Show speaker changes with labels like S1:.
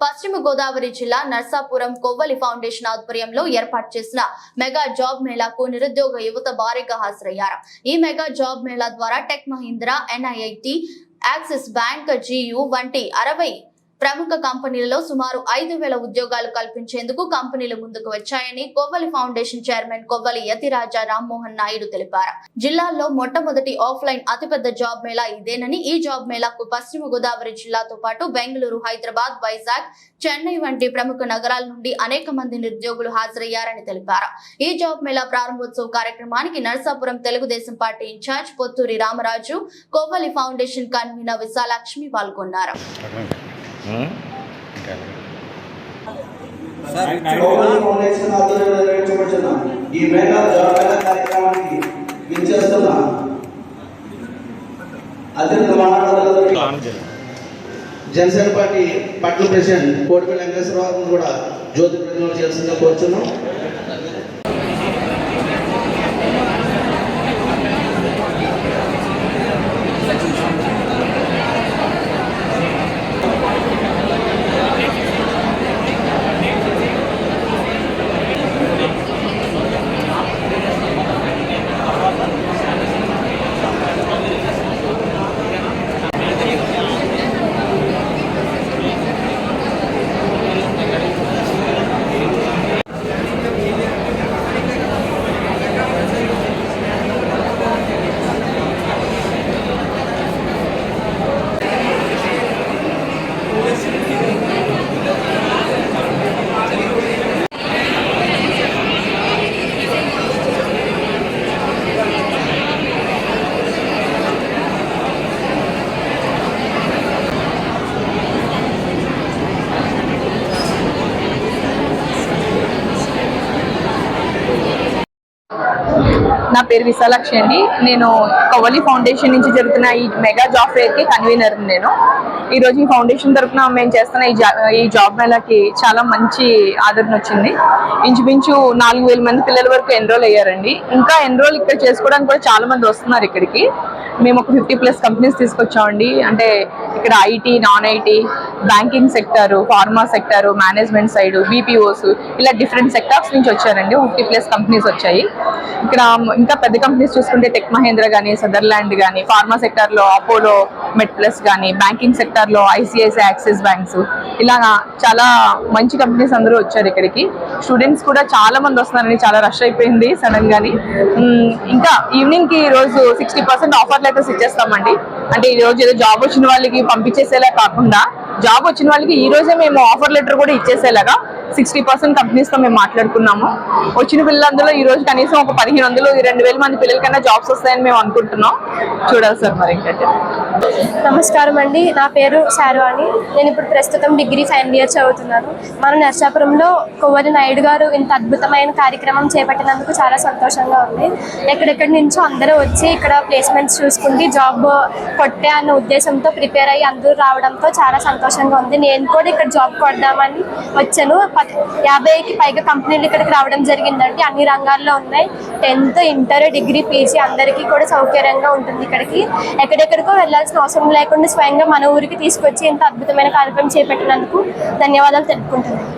S1: పశ్చిమ గోదావరి జిల్లా నర్సాపురం కొవ్వలి ఫౌండేషన్ ఆధ్వర్యంలో ఏర్పాటు చేసిన మెగా జాబ్ మేళాకు నిరుద్యోగ యువత భారీగా హాజరయ్యారు. ఈ మెగా జాబ్ మేళా ద్వారా Tech Mahindra NIIT Axis bank జియు వంటి అరవై ప్రముఖ కంపెనీలలో సుమారు ఐదు వేల ఉద్యోగాలు కల్పించేందుకు కంపెనీలు ముందుకు వచ్చాయని కొవ్వలి ఫౌండేషన్ చైర్మన్ కొవ్వలి యతిరాజా రామ్మోహన్ నాయుడు తెలిపారు. జిల్లాలో మొట్టమొదటి ఆఫ్లైన్ అతిపెద్ద జాబ్ మేళా ఇదేనని ఈ జాబ్ మేళాకు పశ్చిమ గోదావరి జిల్లాతో పాటు బెంగళూరు హైదరాబాద్ వైజాగ్ చెన్నై వంటి ప్రముఖ నగరాల నుండి అనేక మంది నిరుద్యోగులు హాజరయ్యారని తెలిపారు. ఈ జాబ్ మేళా ప్రారంభోత్సవ కార్యక్రమానికి Narasapuram Telugu Desam party incharge Potturi Ramaraju Kovvali foundation convener Visalakshi పాల్గొన్నారు.
S2: ఈ మెగా కార్యక్రమానికి విచ్చేస్తున్న. అత్యంత జనసేన పార్టీ పట్ల ప్రెసిడెంట్ కోటిపల్లి వెంకటేశ్వరరావు కూడా జ్యోతి ప్రతిమలు చేయాల్సిందిగా కోరుచున్నాం.
S3: నా పేరు విశాలాక్షి అండి. నేను కవలి ఫౌండేషన్ నుంచి జరుగుతున్న ఈ మెగా జాబ్ ఫేర్కి కన్వీనర్ నేను. ఈ రోజు ఈ ఫౌండేషన్ తరఫున మేము చేస్తున్న ఈ ఈ జాబ్ మేళాకి చాలా మంచి ఆదరణ వచ్చింది. ఇంచుమించు నాలుగు వేల మంది పిల్లల వరకు ఎన్రోల్ అయ్యారండి. ఇంకా ఎన్రోల్ ఇక్కడ చేసుకోవడానికి కూడా చాలా మంది వస్తున్నారు ఇక్కడికి. మేము ఒక ఫిఫ్టీ ప్లస్ కంపెనీస్ తీసుకొచ్చామండి. అంటే ఇక్కడ IT non IT banking sector pharma sector management side BPOs ఇలా డిఫరెంట్ సెక్టార్స్ నుంచి వచ్చారండి. ఫిఫ్టీ ప్లస్ కంపెనీస్ వచ్చాయి. ఇక్కడ ఇంకా పెద్ద కంపెనీస్ చూసుకుంటే టెక్ మహేంద్ర కానీ సదర్లాండ్ కానీ ఫార్మా సెక్టర్లో అపోలో మెడ్ ప్లస్ కానీ బ్యాంకింగ్ సెక్టర్లో ఐసిఐసిఐ యాక్సిస్ బ్యాంక్స్. ఇలా చాలా మంచి కంపెనీస్ అందరూ వచ్చారు ఇక్కడికి. స్టూడెంట్స్ కూడా చాలా మంది వస్తున్నారని చాలా రష్ అయిపోయింది సడన్ గాని ఇంకా ఈవినింగ్కి రోజు సిక్స్టీ పర్సెంట్ ఆఫర్ లెటర్స్ ఇచ్చేస్తామండి అంటే ఈ రోజు ఏదో జాబ్ వచ్చిన వాళ్ళకి పంపించేసేలా కాకుండా జాబ్ వచ్చిన వాళ్ళకి ఈ రోజే మేము ఆఫర్ లెటర్ కూడా ఇచ్చేసేలాగా సిక్స్టీ పర్సెంట్ కంపెనీస్తో మేము మాట్లాడుకున్నాము. వచ్చిన పిల్లలందరూ ఈ రోజు కనీసం ఒక పదిహేను వందలు రెండు వేల మంది పిల్లలకైనా జాబ్స్ వస్తాయని మేము అనుకుంటున్నాం. చూడాలి సార్ మరి ఏంటంటే.
S4: నమస్కారం అండి. నా పేరు శారువాణి. నేను ఇప్పుడు ప్రస్తుతం డిగ్రీ ఫైనల్ ఇయర్ చదువుతున్నాను. మన నర్సాపురంలో కొవ్వరి నాయుడు గారు ఇంత అద్భుతమైన కార్యక్రమం చేపట్టినందుకు చాలా సంతోషంగా ఉంది. ఎక్కడెక్కడి నుంచో అందరూ వచ్చి ఇక్కడ ప్లేస్మెంట్స్ చూసుకుంటే జాబ్ కొట్టే అన్న ఉద్దేశంతో ప్రిపేర్ అయ్యి అందరూ రావడంతో చాలా సంతోషంగా ఉంది. నేను కూడా ఇక్కడ జాబ్ కొడదామని వచ్చాను. యాభైకి పైగా కంపెనీలు ఇక్కడికి రావడం జరిగిందండి. అన్ని రంగాల్లో ఉన్నాయి. టెన్త్ ఇంటర్ డిగ్రీ పీజీ అందరికీ కూడా సౌకర్యంగా ఉంటుంది ఇక్కడికి. ఎక్కడెక్కడికో వెళ్ళాల్సిన అవసరం లేకుండా స్వయంగా మన ఊరికి తీసుకొచ్చి ఇంత అద్భుతమైన కార్యక్రమం చేపట్టినందుకు ధన్యవాదాలు తెలుపుకుంటున్నాను.